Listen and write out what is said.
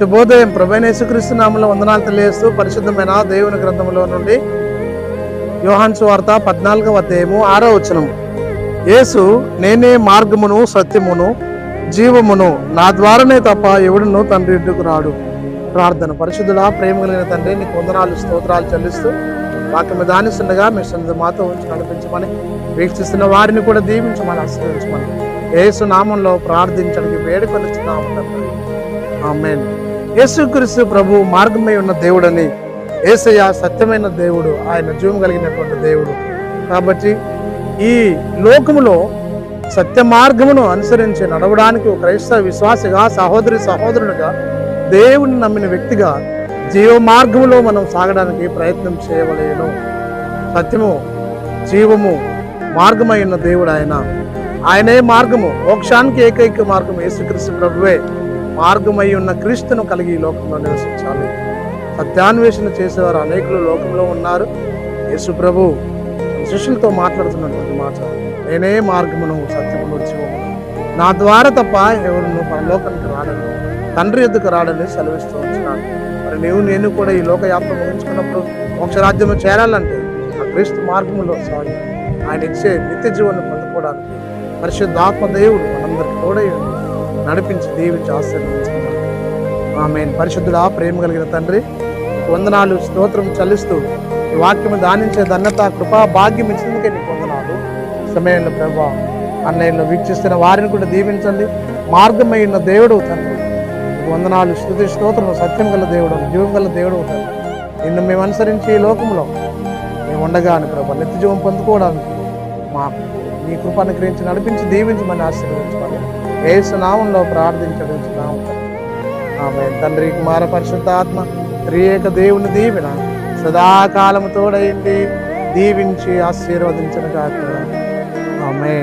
శుభోదయం. ప్రభైన యేసుక్రీస్తు నామంలో వందనాలు తెలియజేస్తూ పరిశుద్ధమైన దేవుని గ్రంథంలో నుండి యోహాన్ సువార్త పద్నాలుగవ అధ్యాయము ఆరో వచనం. యేసు నేనే మార్గమును సత్యమును జీవమును నా ద్వారానే తప్ప ఎవడును తండ్రి ఇంటికి రాడు. ప్రార్థన పరిశుద్ధుడా ప్రేమ కలిగిన తండ్రి నీకు వందనాలు స్తోత్రాలు చెల్లిస్తూ వాక్యం దానిస్తుండగా మీ సన్నిధి మాతో ఉంచి నడిపించమని వీక్షిస్తున్న వారిని కూడా దీవించమని ఆశీర్వదించమని యేసు నామంలో ప్రార్థించడానికి వేడుకొనిచున్నాము తండ్రి. ఆమెన్. యేసుక్రీస్తు ప్రభు మార్గమై ఉన్న దేవుడని ఏసయ్య సత్యమైన దేవుడు ఆయన జీవం కలిగినటువంటి దేవుడు. కాబట్టి ఈ లోకములో సత్య మార్గమును అనుసరించి నడవడానికి ఒక క్రైస్తవ విశ్వాసిగా సహోదరి సహోదరునిగా దేవుని నమ్మిన వ్యక్తిగా జీవ మార్గములో మనం సాగడానికి ప్రయత్నం చేయవలేను. సత్యము జీవము మార్గమై ఉన్న దేవుడు ఆయన. ఆయనే మార్గము. మోక్షానికి ఏకైక మార్గం యేసుక్రీస్తు ప్రభువే. మార్గమై ఉన్న క్రీస్తును కలిగి ఈ లోకంలో నివసించాలి. సత్యాన్వేషణ చేసేవారు అనేకులు లోకంలో ఉన్నారు. యేసు ప్రభు శిష్యులతో మాట్లాడుతున్నటువంటి మాట. నేనే మార్గమును సత్యమును జీవమును. నా ద్వారా తప్ప ఎవరును పరలోకానికి రాడని తండ్రి ఎద్దుకు రాడని సెలవిస్తూ ఉంటున్నాను. మరి నీవు నేను కూడా ఈ లోక యాత్ర ముగించుకున్నప్పుడు మోక్షరాజ్యము చేరాలంటే ఆ క్రీస్తు మార్గములో సాగి. ఆయన ఇచ్చే నిత్య జీవనం పొందుకోవడానికి పరిశుద్ధాత్మ దేవుడు మనందరికి తోడై నడిపించి దీవించి ఆశీర్వదించుకున్నాడు ఆమె పరిశుద్ధుడా ప్రేమ కలిగిన తండ్రి వందనాలు స్తోత్రం చల్లిస్తూ ఈ వాక్యం దానించే ధన్యత కృపా భాగ్యం ఇచ్చినందుకే నీకు వందనాలు. సమయంలో ప్రభా అన్నయ్యలో వీక్షిస్తున్న వారిని కూడా దీవించండి. మార్గమై ఉన్న దేవుడు తండ్రి. వందనాలు స్థుతి స్తోత్రం సత్యం గల దేవుడు జీవం గల దేవుడు తండ్రి. నిన్ను మేము అనుసరించి ఈ లోకంలో మేము ఉండగాని ప్రభా నిత్య జీవం పొందుకోవడానికి మా మీ కృపను గ్రహించి నడిపించి దీవించమని ఆశీర్వదించమని ఏసు నామంలో ప్రార్థించడం ఆమె తండ్రి కుమార పరిశుద్ధాత్మ త్రియేక దేవుని దీవెన సదాకాలము తోడైంది దీవించి ఆశీర్వదించిన కాక ఆమె